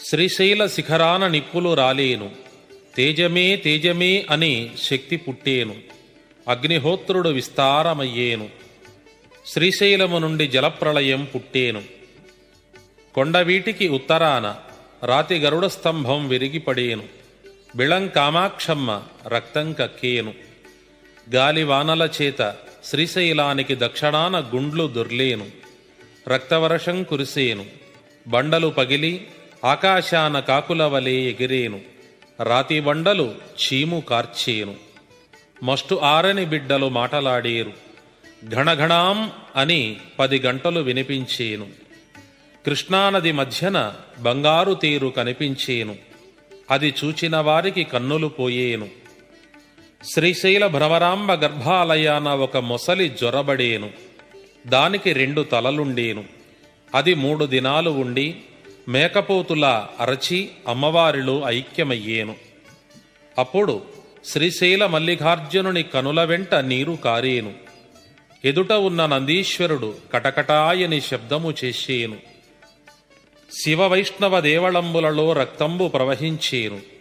శ్రీశైల శిఖరాన నిప్పులు రాలేను. తేజమే తేజమే అని శక్తి పుట్టేను. అగ్నిహోత్రుడు విస్తారమయ్యేను. శ్రీశైలము నుండి జలప్రళయం పుట్టేను. కొండవీటికి ఉత్తరాన రాతి గరుడ స్తంభం విరిగిపడేను. బిళం కామాక్షమ్మ రక్తం కక్కేను. గాలివానల చేత శ్రీశైలానికి దక్షిణాన గుండ్లు దొర్లేను. రక్తవర్షం కురిసేను. బండలు పగిలి ఆకాశాన కాకుల వలె ఎగిరేను రాతి బండలు చీము కార్చేను. మస్టు ఆరని బిడ్డలు మాటలాడేరు ఘణఘణాం అని పది గంటలు వినిపించేను. కృష్ణానది మధ్యన బంగారు తీరు కనిపించేను అది చూచిన వారికి కన్నులు పోయేను. శ్రీశైల భ్రమరాంబ గర్భాలయాన ఒక మొసలి జ్వరబడేను దానికి రెండు తలలుండేను అది మూడు దినాలు ఉండి మేకపోతులా అరచి అమ్మవారిలో ఐక్యమయ్యేను. అప్పుడు శ్రీశైల మల్లికార్జునుని కనుల వెంట నీరు కారేను. ఎదుట ఉన్న నందీశ్వరుడు కటకటాయని శబ్దము చేసేను. శివ వైష్ణవ దేవళంబులలో రక్తంబు ప్రవహించేను.